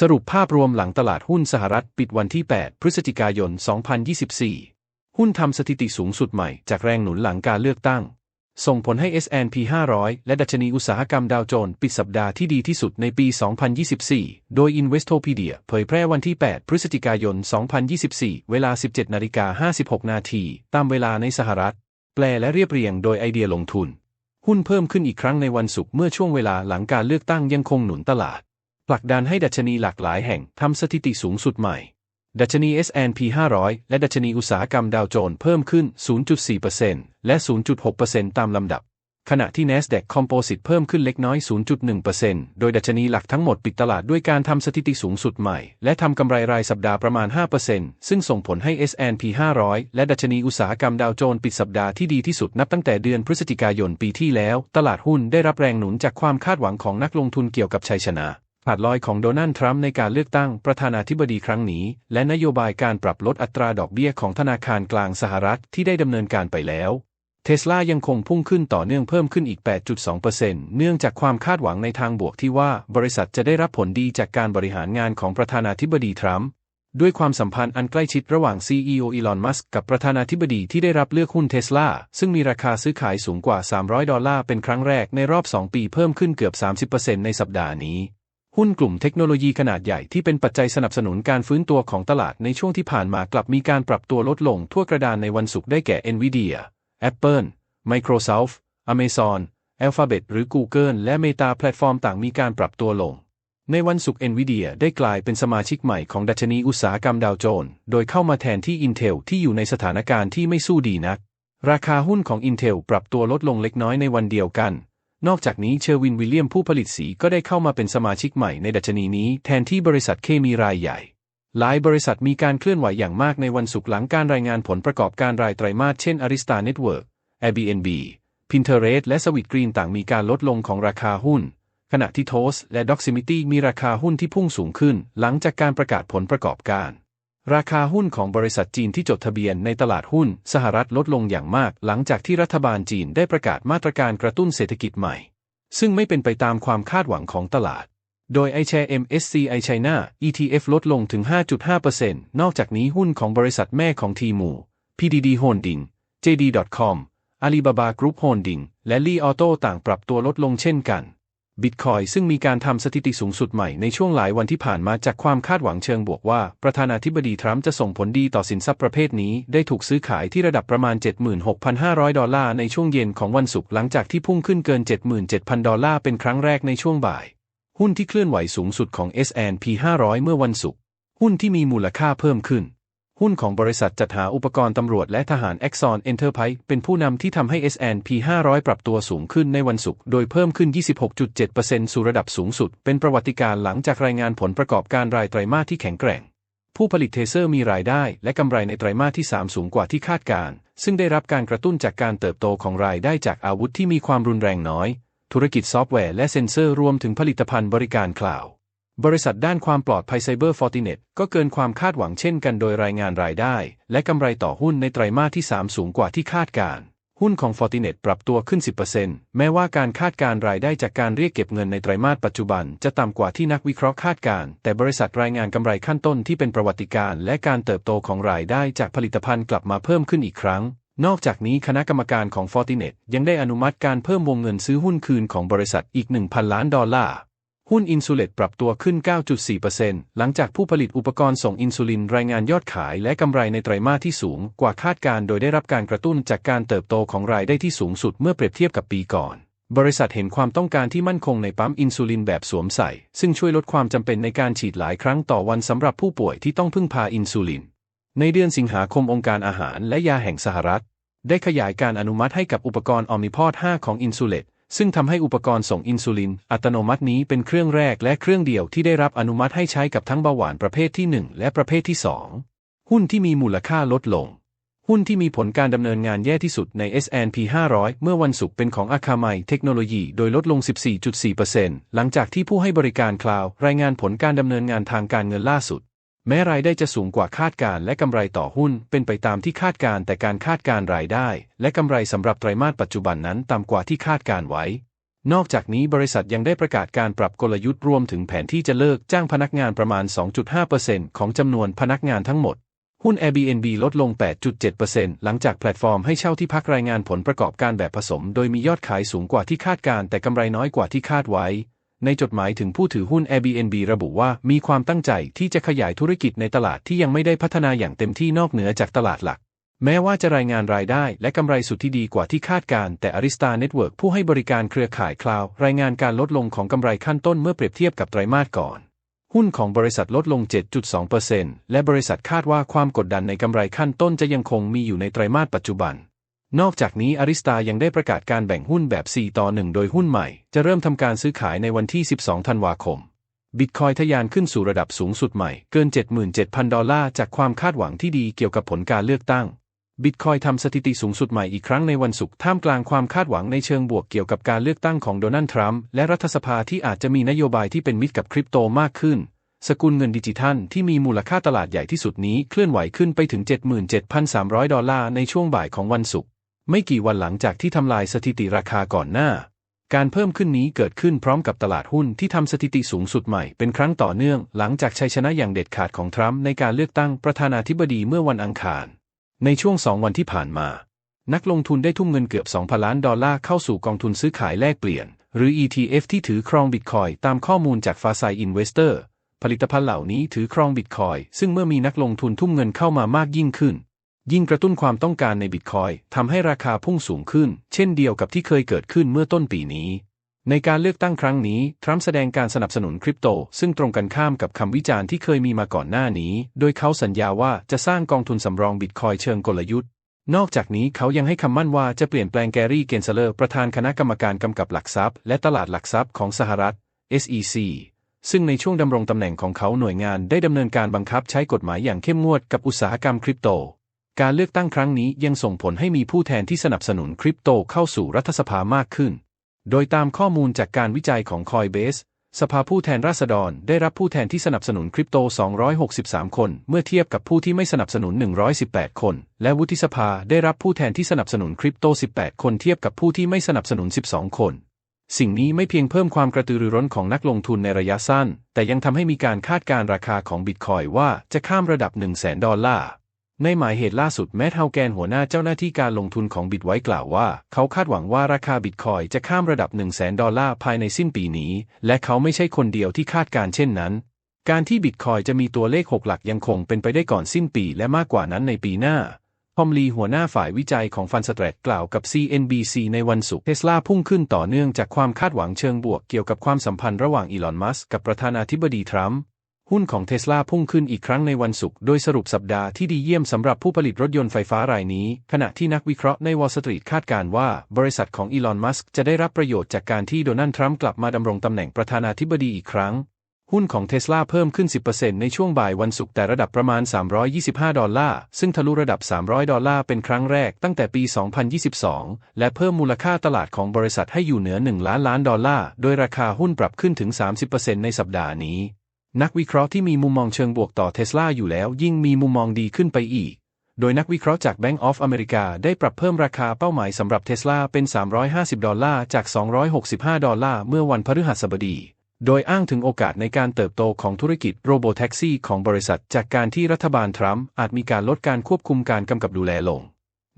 สรุปภาพรวมหลังตลาดหุ้นสหรัฐปิดวันที่ 8 พฤศจิกายน 2024 หุ้นทำสถิติสูงสุดใหม่จากแรงหนุนหลังการเลือกตั้ง ส่งผลให้ S&P 500 และดัชนีอุตสาหกรรมดาวโจนส์ปิดสัปดาห์ที่ดีที่สุดในปี 2024 โดย Investopedia เผยแพร่วันที่ 8 พฤศจิกายน 2024 เวลา 17นาฬิกา56 นาที ตามเวลาในสหรัฐ แปลและเรียบเรียงโดยไอเดียลงทุน หุ้นเพิ่มขึ้นอีกครั้งในวันศุกร์เมื่อช่วงเวลาหลังการเลือกตั้งยังคงหนุนตลาด ผลักดันให้ดัชนีหลากหลายแห่งทำสถิติสูงสุดใหม่ ดัชนี S&P 500 และดัชนีอุตสาหกรรมดาวโจนส์เพิ่มขึ้น 0.4%และ 0.6%ตามลำดับ ขณะที่ NASDAQ Composite เพิ่มขึ้นเล็กน้อย 0.1%โดยดัชนีหลักทั้งหมดปิดตลาดด้วยการทำสถิติสูงสุดใหม่ และทำกำไรรายสัปดาห์ประมาณ 5%ซึ่งส่งผลให้ S&P 500 และดัชนีอุตสาหกรรมดาวโจนส์ปิดสัปดาห์ที่ดีที่สุดนับตั้งแต่เดือนพฤศจิกายนปีที่แล้ว ตลาดหุ้นได้รับแรงหนุนจากความคาดหวังของนักลงทุนเกี่ยวกับชัยชนะ ผาดลอยของโดนัลด์ทรัมป์ในการเลือกตั้งประธานาธิบดีครั้งนี้ และนโยบายการปรับลดอัตราดอกเบี้ยของธนาคารกลางสหรัฐที่ได้ดำเนินการไปแล้ว เทสลายังคงพุ่งขึ้นต่อเนื่องเพิ่มขึ้นอีก 8.2%เนื่องจากความคาดหวังในทางบวกที่ว่าบริษัทจะได้รับผลดีจากการบริหารงานของประธานาธิบดีทรัมป์ด้วยความสัมพันธ์อันใกล้ชิดระหว่าง CEO อีลอน มัสก์กับประธานาธิบดีที่ได้รับเลือกหุ้นเทสลาซึ่งมีราคาซื้อขายสูงกว่า 300 ดอลลาร์เป็นครั้งแรกในรอบ 2 ปีเพิ่มขึ้นเกือบ 30%ในสัปดาห์นี้ หุ้นกลุ่มเทคโนโลยีขนาดใหญ่ที่เป็นปัจจัยสนับสนุนการฟื้นตัวของตลาดในช่วงที่ผ่านมากลับมีการปรับตัวลดลงทั่วกระดานในวันศุกร์ได้แก่ Nvidia Apple Microsoft Amazon Alphabet หรือ Google และ Meta แพลตฟอร์มต่างมีการปรับตัวลง ในวันศุกร์ Nvidia ได้กลายเป็นสมาชิกใหม่ของดัชนีอุตสาหกรรมดาวโจนส์โดยเข้ามาแทนที่ Intel ที่อยู่ในสถานการณ์ที่ไม่สู้ดีนัก ราคาหุ้นของ Intel ปรับตัวลดลงเล็กน้อยในวันเดียวกัน นอกจากนี้เชอร์วินวิลเลียมผู้ผลิตสีก็ได้เข้ามาเป็นสมาชิกใหม่ในดัชนีนี้แทนที่บริษัทเคมีรายใหญ่ หลายบริษัทมีการเคลื่อนไหวอย่างมากในวันศุกร์หลังการรายงานผลประกอบการรายไตรมาสเช่น Arista Network Airbnb Pinterest และ Sweet Green ต่างมีการลดลงของราคาหุ้น ขณะที่ Toast และ Doximity มีราคาหุ้นที่พุ่งสูงขึ้น หลังจากการประกาศผลประกอบการ ราคาหุ้นของบริษัทจีนที่จดทะเบียนในตลาดหุ้นสหรัฐลดลงอย่างมาก หลังจากที่รัฐบาลจีนได้ประกาศมาตรการกระตุ้นเศรษฐกิจใหม่ ซึ่งไม่เป็นไปตามความคาดหวังของตลาด โดย iShare MSCI China ETF ลดลงถึง 5.5%นอกจากนี้หุ้นของบริษัทแม่ของทีมู PDD Holding JD.com Alibaba Group Holding และลี่ออโต้ต่างปรับตัวลดลงเช่นกัน บิตคอยซึ่งมีการทำสถิติสูงสุดใหม่ในช่วงหลายวันที่ผ่านมาจากความคาดหวังเชิงบวกว่า ประธานาธิบดีทรัมป์จะส่งผลดีต่อสินทรัพย์ประเภทนี้ ได้ถูกซื้อขายที่ระดับประมาณ 76,500 ดอลลาร์ในช่วงเย็นของวันศุกร์หลังจากที่พุ่งขึ้นเกิน 77,000 ดอลลาร์เป็นครั้งแรกในช่วงบ่าย หุ้นที่เคลื่อนไหวสูงสุดของ S&P 500 เมื่อวันศุกร์หุ้นที่มีมูลค่าเพิ่มขึ้น หุ้นของบริษัทจัดหาอุปกรณ์ตำรวจและทหาร Exxon Enterprise เป็นผู้นำที่ทำให้ S&P 500 ปรับตัวสูงขึ้นในวันศุกร์โดยเพิ่มขึ้น 26.7%สู่ระดับสูงสุด เป็นประวัติการ์หลังจากรายงานผลประกอบการรายไตรมาสที่แข็งแกร่ง ผู้ผลิตเทเซอร์มีรายได้และกำไรในไตรมาสที่ 3 สูงกว่าที่คาดการ ซึ่งได้รับการกระตุ้นจากการเติบโตของรายได้จากอาวุธที่มีความรุนแรงน้อย ธุรกิจซอฟต์แวร์และเซ็นเซอร์รวมถึงผลิตภัณฑ์บริการคลาวด์ บริษัทด้านความปลอดภัยไซเบอร์ฟอร์ติเนตก็เกินความคาดหวังเช่นกันโดยรายงานรายได้ และกำไรต่อหุ้นในไตรมาสที่ 3 สูงกว่าที่คาดการ หุ้นของ Fortinet ปรับตัวขึ้น 10%แม้ว่าการคาดการรายได้จากการเรียกเก็บเงินในไตรมาสปัจจุบันจะต่ำกว่าที่นักวิเคราะห์คาดการแต่บริษัทรายงานกำไรขั้นต้นที่เป็นประวัติการและการเติบโตของรายได้จากผลิตภัณฑ์กลับมาเพิ่มขึ้นอีกครั้งนอกจากนี้คณะกรรมการของ Fortinet ยังได้อนุมัติการเพิ่มวงเงินซื้อหุ้นคืนของบริษัทอีก 1,000 ล้านดอลลาร์ หุ้นอินซูเลตปรับตัวขึ้น 9.4%หลังจากผู้ผลิตอุปกรณ์ส่งอินซูลินรายงานยอดขายและกำไรในไตรมาสที่สูงกว่าคาดการโดยได้รับการกระตุ้นจากการเติบโตของรายได้ที่สูงสุดเมื่อเปรียบเทียบกับปีก่อน บริษัทเห็นความต้องการที่มั่นคงในปั๊มอินซูลินแบบสวมใส่ ซึ่งช่วยลดความจำเป็นในการฉีดหลายครั้งต่อวันสำหรับผู้ป่วยที่ต้องพึ่งพาอินซูลิน ในเดือนสิงหาคมองค์การอาหารและยาแห่งสหรัฐ ได้ขยายการอนุมัติให้กับอุปกรณ์ออมิพอด5ของอินซูเลต ซึ่งทำให้อุปกรณ์ส่งอินซูลิน อัตโนมัตินี้เป็นเครื่องแรกและเครื่องเดียวที่ได้รับอนุมัติให้ใช้กับทั้งเบาหวานประเภทที่ 1 และประเภทที่ 2 หุ้นที่มีมูลค่าลดลง หุ้นที่มีผลการดำเนินงานแย่ที่สุดใน S&P 500 เมื่อวันศุกร์เป็นของอาคาไมเทคโนโลยีโดยลดลง 14.4%หลังจากที่ผู้ให้บริการคลาวรายงานผลการดำเนินงานทางการเงินล่าสุด แม้รายได้จะสูงกว่าคาดการและกำไรต่อหุ้นเป็นไปตามที่คาดการแต่การคาดการรายได้ และกำไรสำหรับไตรมาสปัจจุบันนั้นต่ำกว่าที่คาดการไว้ นอกจากนี้บริษัทยังได้ประกาศการปรับกลยุทธ์รวมถึงแผนที่จะเลิกจ้างพนักงานประมาณ 2.5%ของจำนวนพนักงานทั้งหมด หุ้น Airbnb ลดลง 8.7%หลังจากแพลตฟอร์มให้เช่าที่พักรายงานผลประกอบการแบบผสม โดยมียอดขายสูงกว่าที่คาดการแต่กำไรน้อยกว่าที่คาดไว้ ในจดหมายถึงผู้ถือหุ้น Airbnb ระบุว่ามีความตั้งใจที่จะขยายธุรกิจในตลาดที่ยังไม่ได้พัฒนาอย่างเต็มที่นอกเหนือจากตลาดหลัก แม้ว่าจะรายงานรายได้และกำไรสุทธิดีกว่าที่คาดการ แต่ Arista Network ผู้ให้บริการเครือข่ายคลาวรายงานการลดลงของกำไรขั้นต้นเมื่อเปรียบเทียบกับไตรมาสก่อน หุ้นของบริษัทลดลง 7.2%และบริษัทคาดว่าความกดดันในกำไรขั้นต้นจะยังคงมีอยู่ในไตรมาสปัจจุบัน นอกจากนี้ Arista ยังได้ประกาศการแบ่งหุ้นแบบ 4 ต่อ 1 โดยหุ้นใหม่ จะเริ่มทำการซื้อขายในวันที่ 12 ธันวาคม บิตคอยทะยานขึ้นสู่ระดับสูงสุดใหม่เกิน 77,000 ดอลลาร์จากความคาดหวังที่ดีเกี่ยวกับผลการเลือกตั้ง บิตคอยทำสถิติสูงสุดใหม่อีกครั้งในวันศุกร์ท่ามกลางความคาดหวังในเชิงบวกเกี่ยวกับการเลือกตั้งของโดนัลด์ทรัมป์และรัฐสภาที่อาจจะมีนโยบายที่เป็นมิตรกับคริปโตมากขึ้นสกุลเงินดิจิทัลที่มีมูลค่าตลาดใหญ่ที่สุดนี้เคลื่อนไหวขึ้นไปถึง 77,300 ดอลลาร์ในช่วงบ่ายของวันศุกร์ ไม่กี่วันหลังจากที่ทำลายสถิติราคาก่อนหน้า การเพิ่มขึ้นนี้เกิดขึ้นพร้อมกับตลาดหุ้นที่ทำสถิติสูงสุดใหม่เป็นครั้งต่อเนื่องหลังจากชัยชนะอย่างเด็ดขาดของทรัมป์ในการเลือกตั้งประธานาธิบดีเมื่อวันอังคาร ในช่วงสองวันที่ผ่านมา นักลงทุนได้ทุ่มเงินเกือบ2,000ล้านดอลลาร์เข้าสู่กองทุนซื้อขายแลกเปลี่ยน หรือ ETF ที่ถือครองบิตคอยตามข้อมูลจากฟาไซอินเวสเตอร์ผลิตภัณฑ์เหล่านี้ถือครองบิตคอยซึ่งเมื่อมีนักลงทุนทุ่มเงินเข้ามามากยิ่งขึ้น ยิ่งกระตุ้นความต้องการในบิตคอยทำให้ราคาพุ่งสูงขึ้น เช่นเดียวกับที่เคยเกิดขึ้นเมื่อต้นปีนี้ ในการเลือกตั้งครั้งนี้ ทรัมป์แสดงการสนับสนุนคริปโต ซึ่งตรงกันข้ามกับคำวิจารณ์ที่เคยมีมาก่อนหน้านี้ โดยเขาสัญญาว่าจะสร้างกองทุนสำรองบิตคอยเชิงกลยุทธ์ นอกจากนี้เขายังให้คำมั่นว่าจะเปลี่ยนแปลงแกรี่เกนเซเลอร์ประธานคณะกรรมการกำกับหลักทรัพย์ และตลาดหลักทรัพย์ของสหรัฐ SEC ซึ่งในช่วงดำรงตำแหน่งของเขาหน่วยงานได้ดำเนินการบังคับใช้กฎหมายอย่างเข้มงวดกับอุตสาหกรรมคริปโต การเลือกตั้งครั้งนี้ยังส่งผลให้มีผู้แทนที่สนับสนุนคริปโตเข้าสู่รัฐสภามากขึ้น โดยตามข้อมูลจากการวิจัยของ Coinbase สภาผู้แทนราษฎรได้รับผู้แทนที่สนับสนุนคริปโต 263 คน เมื่อเทียบกับผู้ที่ไม่สนับสนุน 118 คน และวุฒิสภาได้รับผู้แทนที่สนับสนุนคริปโต 18 คนเทียบกับผู้ที่ไม่สนับสนุน 12 คน สิ่งนี้ไม่เพียงเพิ่มความกระตือรือร้นของนักลงทุนในระยะสั้น แต่ยังทำให้มีการคาดการราคาของบิตคอยว่าจะข้ามระดับ 1 0 0 0 0แดอลลาร์ ในหมายเหตุล่าสุดแมทเฮาแกนหัวหน้าเจ้าหน้าที่การลงทุนของบิตไว้กล่าวว่า เขาคาดหวังว่าราคาบิตคอยจะข้ามระดับ 1 0 0 0 0แดอลลาร์ภายในสิ้นปีนี้ และเขาไม่ใช่คนเดียวที่คาดการเช่นนั้น การที่บิตคอยจะมีตัวเลข 6 หลักยังคงเป็นไปได้ก่อนสิ้นปีและมากกว่านั้นในปีหน้าพอมลีหัวหน้าฝ่ายวิจัยของฟันสแตรกกล่าวกับ CNBC ในวันศุกร์เทสลาพุ่งขึ้นต่อเนื่องจากความคาดหวังเชิงบวกเกี่ยวกับความสัมพันธ์ระหว่างอีลอนมัสก์กับประธานาธิบดีทรัมป์ หุ้นของเทสลาพุ่งขึ้นอีกครั้งในวันศุกร์โดยสรุปสัปดาห์ที่ดีเยี่ยมสำหรับผู้ผลิตรถยนต์ไฟฟ้ารายนี้ ขณะที่นักวิเคราะห์ในวอลสตรีทคาดการณ์ว่า บริษัทของอีลอนมัสก์จะได้รับประโยชน์จากการที่โดนัลด์ทรัมป์กลับมาดำรงตำแหน่งประธานาธิบดีอีกครั้ง หุ้นของเทสลาเพิ่มขึ้น 10%ในช่วงบ่ายวันศุกร์แต่ระดับประมาณ 325 ดอลลาร์ ซึ่งทะลุระดับ 300 ดอลลาร์เป็นครั้งแรกตั้งแต่ปี 2022 และเพิ่มมูลค่าตลาดของบริษัทให้อยู่เหนือ 1 ล้านล้านดอลลาร์ โดยราคาหุ้นปรับขึ้นถึง 30%ในสัปดาห์นี้ นักวิเคราะห์ที่มีมุมมองเชิงบวกต่อเทสลาอยู่แล้วยิ่งมีมุมมองดีขึ้นไปอีก โดยนักวิเคราะห์จาก Bank of America ได้ปรับเพิ่มราคาเป้าหมายสำหรับเทสลาเป็น 350 ดอลลาร์จาก 265 ดอลลาร์เมื่อวันพฤหัสบดี โดยอ้างถึงโอกาสในการเติบโตของธุรกิจโรโบแท็กซี่ของบริษัท จากการที่รัฐบาลทรัมป์อาจมีการลดการควบคุมการกำกับดูแลลง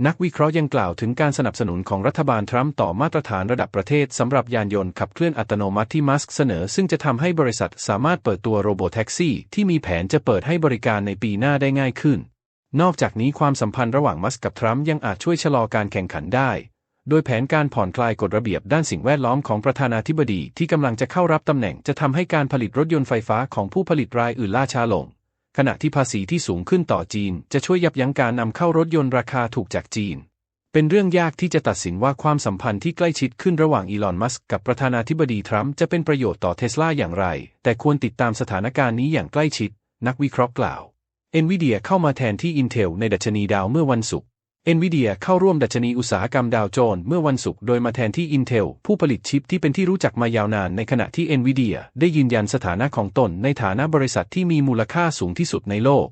นักวิเคราะห์ยังกล่าวถึงการสนับสนุนของรัฐบาลทรัมป์ต่อมาตรฐานระดับประเทศสำหรับยานยนต์ขับเคลื่อนอัตโนมัติที่มัสก์เสนอ ซึ่งจะทำให้บริษัทสามารถเปิดตัวโรโบแท็กซี่ที่มีแผนจะเปิดให้บริการในปีหน้าได้ง่ายขึ้น นอกจากนี้ความสัมพันธ์ระหว่างมัสก์กับทรัมป์ยังอาจช่วยชะลอการแข่งขันได้ โดยแผนการผ่อนคลายกฎระเบียบด้านสิ่งแวดล้อมของประธานาธิบดีที่กำลังจะเข้ารับตำแหน่งจะทำให้การผลิตรถยนต์ไฟฟ้าของผู้ผลิตรายอื่นล่าช้าลง ขณะที่ภาษีที่สูงขึ้นต่อจีน จะช่วยยับยั้งการนำเข้ารถยนต์ราคาถูกจากจีน เป็นเรื่องยากที่จะตัดสินว่าความสัมพันธ์ที่ใกล้ชิดขึ้นระหว่างอีลอน มัสก์กับประธานาธิบดีทรัมป์จะเป็นประโยชน์ต่อเทสลาอย่างไร แต่ควรติดตามสถานการณ์นี้อย่างใกล้ชิด นักวิเคราะห์กล่าว NVIDIA เข้ามาแทนที่ Intel ในดัชนีดาวเมื่อวันศุกร์ NVIDIA เข้าร่วมดัชนีอุตสาหกรรมดาวโจนส์เมื่อวันศุกร์โดยมาแทนที่ Intel ผู้ผลิตชิปที่เป็นที่รู้จักมายาวนานในขณะที่ NVIDIA ได้ยืนยันสถานะของตนในฐานะบริษัทที่มีมูลค่าสูงที่สุดในโลก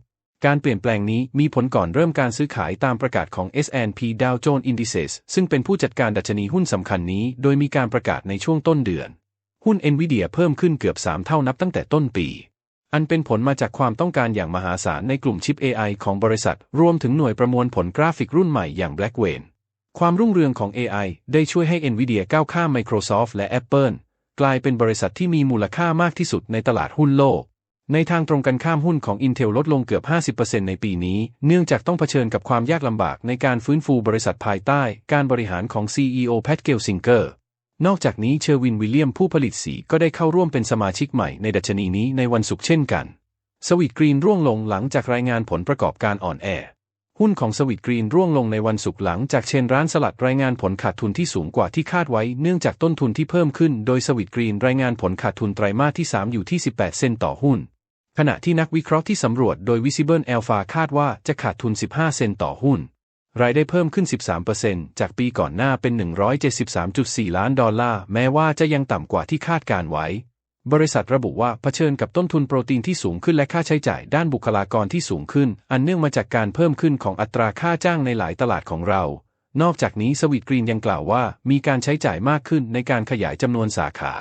การเปลี่ยนแปลงนี้มีผลก่อนเริ่มการซื้อขายตามประกาศของ S&P Dow Jones Indices ซึ่งเป็นผู้จัดการดัชนีหุ้นสำคัญนี้ โดยมีการประกาศในช่วงต้นเดือน หุ้น Nvidia เพิ่มขึ้นเกือบ 3 เท่านับตั้งแต่ต้นปี อันเป็นผลมาจากความต้องการอย่างมหาศาลในกลุ่มชิป AI ของบริษัท รวมถึงหน่วยประมวลผลกราฟิกรุ่นใหม่อย่าง Blackwell ความรุ่งเรืองของ AI ได้ช่วยให้ Nvidia ก้าวข้าม Microsoft และ Apple กลายเป็นบริษัทที่มีมูลค่ามากที่สุดในตลาดหุ้นโลก ในทางตรงกันข้ามหุ้นของ Intel ลดลงเกือบ 50%ในปีนี้ เนื่องจากต้องเผชิญกับความยากลำบากในการฟื้นฟูบริษัทภายใต้ การบริหารของ CEO Pat Gelsinger นอกจากนี้เชอร์วินวิลเลียมผู้ผลิตสีก็ได้เข้าร่วมเป็นสมาชิกใหม่ในดัชนีนี้ในวันศุกร์เช่นกัน สวิตกรีนร่วงลงหลังจากรายงานผลประกอบการอ่อนแอ หุ้นของสวิตกรีนร่วงลงในวันศุกร์หลังจากเชนร้านสลัดรายงานผลขาดทุนที่สูงกว่าที่คาดไว้เนื่องจากต้นทุนที่เพิ่มขึ้นโดยสวิตกรีนรายงานผลขาดทุนไตรมาสที่ 3 อยู่ที่ 18 เซนต์ต่อหุ้น ขณะที่นักวิเคราะห์ที่สำรวจโดย Visible Alpha คาดว่าจะขาดทุน 15 เซนต์ต่อหุ้น รายได้เพิ่มขึ้น 13%จากปีก่อนหน้าเป็น 173.4 ล้านดอลลาร์ แม้ว่าจะยังต่ำกว่าที่คาดการไว้ บริษัทระบุว่าเผชิญกับต้นทุนโปรตีนที่สูงขึ้นและค่าใช้จ่ายด้านบุคลากรที่สูงขึ้น อันเนื่องมาจากการเพิ่มขึ้นของอัตราค่าจ้างในหลายตลาดของเรา นอกจากนี้สวิตกรีนยังกล่าวว่า มีการใช้จ่ายมากขึ้นในการขยายจำนวนสาขา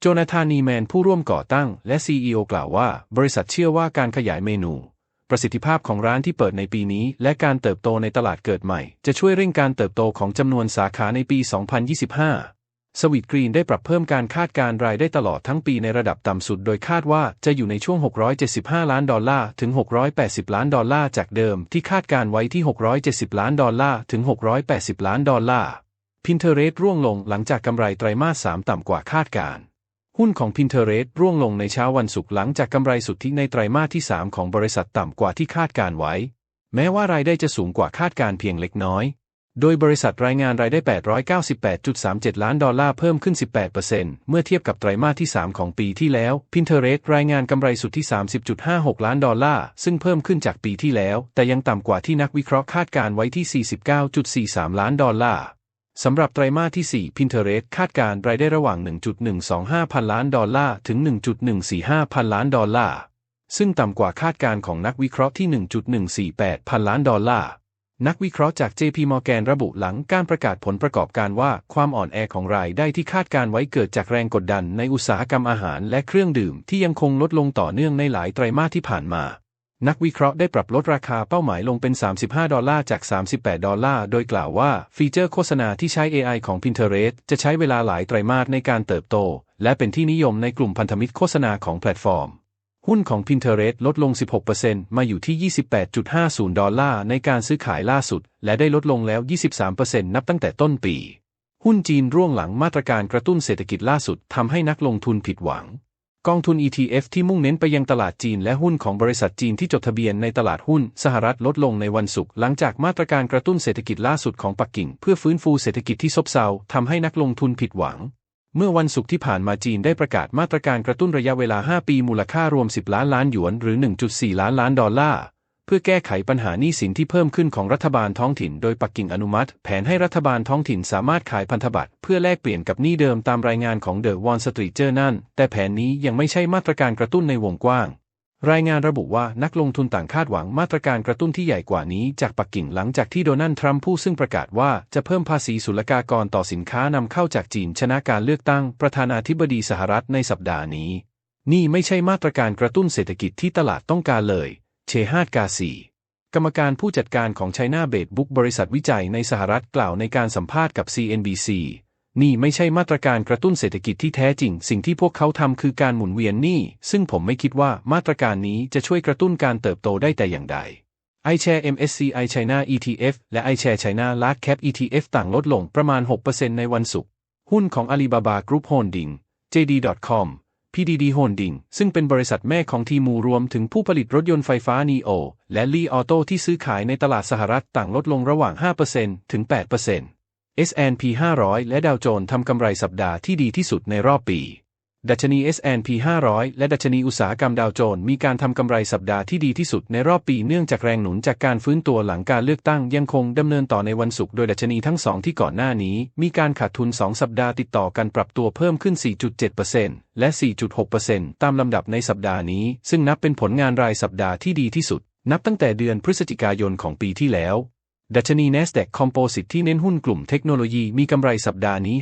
โจนาธานนีแมนผู้ร่วมก่อตั้งและ CEO กล่าวว่า บริษัทเชื่อว่าการขยายเมนู ประสิทธิภาพของร้านที่เปิดในปีนี้ และการเติบโตในตลาดเกิดใหม่ จะช่วยเร่งการเติบโตของจำนวนสาขาในปี 2025 สวิตกรีนได้ปรับเพิ่มการคาดการรายได้ตลอดทั้งปีในระดับต่ำสุด โดยคาดว่าจะอยู่ในช่วง 675 ล้านดอลลาร์ถึง 680 ล้านดอลลาร์จากเดิมที่คาดการไว้ที่ 670 ล้านดอลลาร์ถึง 680 ล้านดอลลาร์ Pinterest ร่วงลงหลังจากกำไรไตรมาส 3 ต่ำกว่าคาดการ หุ้นของ Pinterest ร่วงลงในเช้าวันศุกร์หลังจากกำไรสุทธิในไตรมาสที่ 3 ของบริษัทต่ำกว่าที่คาดการไว้ แม้ว่ารายได้จะสูงกว่าคาดการเพียงเล็กน้อย โดยบริษัทรายงานรายได้ 898.37 ล้านดอลลาร์เพิ่มขึ้น 18%เมื่อเทียบกับไตรมาสที่ 3 ของปีที่แล้ว Pinterest รายงานกำไรสุทธิ 30.56 ล้านดอลลาร์ ซึ่งเพิ่มขึ้นจากปีที่แล้ว แต่ยังต่ำกว่าที่นักวิเคราะห์คาดการไว้ที่ 49.43 ล้านดอลลาร์ สำหรับไตรมาสที่ 4 Pinterest คาดการรายได้ระหว่าง 1.125 พันล้านดอลลาร์ ถึง 1.145 พันล้านดอลลาร์ ซึ่งต่ำกว่าคาดการของนักวิเคราะห์ที่ 1.148 พันล้านดอลลาร์ นักวิเคราะห์จาก JP Morgan ระบุหลังการประกาศผลประกอบการว่าความอ่อนแอของรายได้ที่คาดการไว้เกิดจากแรงกดดันในอุตสาหกรรมอาหารและเครื่องดื่มที่ยังคงลดลงต่อเนื่องในหลายไตรมาสที่ผ่านมา นักวิเคราะห์ได้ปรับลดราคาเป้าหมายลงเป็น 35 ดอลลาร์จาก 38 ดอลลาร์ โดยกล่าวว่าฟีเจอร์โฆษณาที่ใช้ AI ของ Pinterest จะใช้เวลาหลายไตรมาสในการเติบโต และเป็นที่นิยมในกลุ่มพันธมิตรโฆษณาของแพลตฟอร์ม หุ้นของ Pinterest ลดลง 16%มาอยู่ที่ 28.50 ดอลลาร์ในการซื้อขายล่าสุด และได้ลดลงแล้ว 23%นับตั้งแต่ต้นปี หุ้นจีนร่วงหลังมาตรการกระตุ้นเศรษฐกิจล่าสุดทำให้นักลงทุนผิดหวัง กองทุน ETF ที่มุ่งเน้นไปยังตลาดจีนและหุ้นของบริษัทจีนที่จดทะเบียนในตลาดหุ้นสหรัฐลดลงในวันศุกร์หลังจากมาตรการกระตุ้นเศรษฐกิจล่าสุดของปักกิ่ง เพื่อฟื้นฟูเศรษฐกิจที่ซบเซาทำให้นักลงทุนผิดหวัง เมื่อวันศุกร์ที่ผ่านมาจีนได้ประกาศมาตรการกระตุ้นระยะเวลา 5 ปีมูลค่ารวม 10 ล้านล้านหยวนหรือ 1.4 ล้านล้านดอลลาร์ พื่อแก้ไขปัญหาหนี้สินที่เพิ่มขึ้นของรัฐบาลท้องถิ่น โดยปักกิ่งอนุมัติ แผนให้รัฐบาลท้องถิ่นสามารถขายพันธบัตรเพื่อแลกเปลี่ยนกับหนี้เดิมตามรายงานของ The Wall Street Journal แต่แผนนี้ยังไม่ใช่มาตรการกระตุ้นในวงกว้าง รายงานระบุว่านักลงทุนต่างคาดหวังมาตรการกระตุ้นที่ใหญ่กว่านี้จากปักกิ่งหลังจากที่โดนัลด์ทรัมป์ผู้ซึ่งประกาศว่าจะเพิ่มภาษีศุลกากรต่อสินค้านำเข้าจากจีนชนะการเลือกตั้งประธานาธิบดีสหรัฐในสัปดาห์นี้ นี่ไม่ใช่มาตรการกระตุ้นเศรษฐกิจที่ตลาดต้องการเลย เชฮาดกาซี กรรมการผู้จัดการของ China b a d Book บริษัทวิจัยในสหรัฐกล่าวในการสัมภาษณ์กับ CNBC นี่ไม่ใช่มาตรการกระตุ้นเศรษฐกิจที่แท้จริง สิ่งที่พวกเขาทำคือการหมุนเวียนหนี้ ซึ่งผมไม่คิดว่ามาตรการนี้จะช่วยกระตุ้นการเติบโตได้แต่อย่างใด iShare MSCI China ETF และ iShare China Large Cap ETF ต่างลดลงประมาณ 6%ในวันศุกร์ หุ้นของ Alibaba Group Holding JD.com PDD Holding ซึ่งเป็นบริษัทแม่ของทีมูรวมถึงผู้ผลิตรถยนต์ไฟฟ้า NIO และ Li Auto ที่ซื้อขายในตลาดสหรัฐต่างลดลงระหว่าง 5%ถึง 8% S&P 500 และดาวโจนส์ทำกำไรสัปดาห์ที่ดีที่สุดในรอบปี ดัชนี S&P 500 และดัชนีอุตสาหกรรมดาวโจนส์มีการทำกำไรสัปดาห์ที่ดีที่สุดในรอบปีเนื่องจากแรงหนุนจากการฟื้นตัวหลังการเลือกตั้งยังคงดำเนินต่อในวันศุกร์โดยดัชนีทั้งสองที่ก่อนหน้านี้ มีการขาดทุน 2 สัปดาห์ติดต่อกันปรับตัวเพิ่มขึ้น 4.7%และ 4.6%ตามลำดับในสัปดาห์นี้ ซึ่งนับเป็นผลงานรายสัปดาห์ที่ดีที่สุด นับตั้งแต่เดือนพฤศจิกายนของปีที่แล้ว ดัชนี NASDAQ Composite ที่เน้นหุ้นกลุ่มเทคโนโลยีมีกำไรสัปดาห์นี้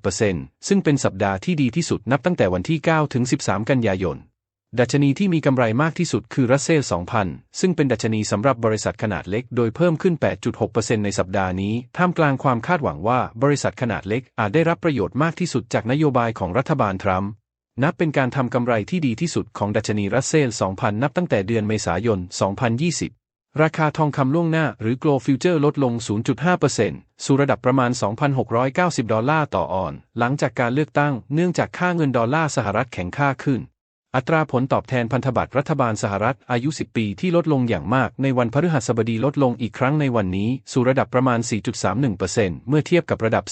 5.7%ซึ่งเป็นสัปดาห์ที่ดีที่สุดนับตั้งแต่วันที่ 9 ถึง 13 กันยายน ดัชนีที่มีกำไรมากที่สุดคือรัสเซล2,000 ซึ่งเป็นดัชนีสำหรับบริษัทขนาดเล็กโดยเพิ่มขึ้น 8.6%ในสัปดาห์นี้ ท่ามกลางความคาดหวังว่าบริษัทขนาดเล็กอาจได้รับประโยชน์มากที่สุดจากนโยบายของรัฐบาลทรัมป์นับเป็นการทำกำไรที่ดีที่สุดของดัชนีรัสเซล2,000 นับตั้งแต่เดือนเมษายน 2020 ราคาทองคำล่วงหน้าหรือ Glow Future ลดลง 0.5%สู่ระดับประมาณ 2,690 ดอลลาร์ต่อออน หลังจากการเลือกตั้งเนื่องจากค่าเงินดอลลาร์สหรัฐแข็งค่าขึ้น อัตราผลตอบแทนพันธบัตรรัฐบาลสหรัฐอายุ 10 ปีที่ลดลงอย่างมากในวันพฤหัสบดีลดลงอีกครั้งในวันนี้ สู่ระดับประมาณ 4.31%เมื่อเทียบกับระดับ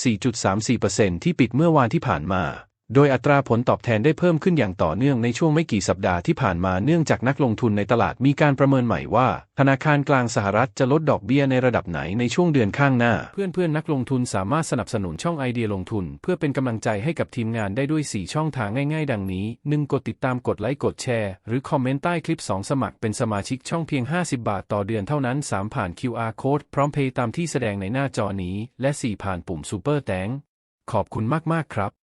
4.34%ที่ปิดเมื่อวานที่ผ่านมา โดยอัตราผลตอบแทนได้เพิ่มขึ้นอย่างต่อเนื่องในช่วงไม่กี่สัปดาห์ที่ผ่านมาเนื่องจากนักลงทุนในตลาดมีการประเมินใหม่ว่า ธนาคารกลางสหรัฐจะลดดอกเบี้ยในระดับไหนในช่วงเดือนข้างหน้า เพื่อนๆนักลงทุนสามารถสนับสนุนช่องไอเดียลงทุน เพื่อเป็นกำลังใจให้กับทีมงานได้ด้วย 4 ช่องทางง่ายๆ ดังนี้ 1. กดติดตามกดไลค์กดแชร์ หรือคอมเมนต์ใต้คลิป 2 สมัครเป็นสมาชิกช่องเพียง 50 บาทต่อเดือนเท่านั้น 3 ผ่าน QR Code พร้อมเพย์ตามที่แสดงในหน้าจอนี้ และ 4 ผ่านปุ่ม Super แตงขอบคุณมากๆครับ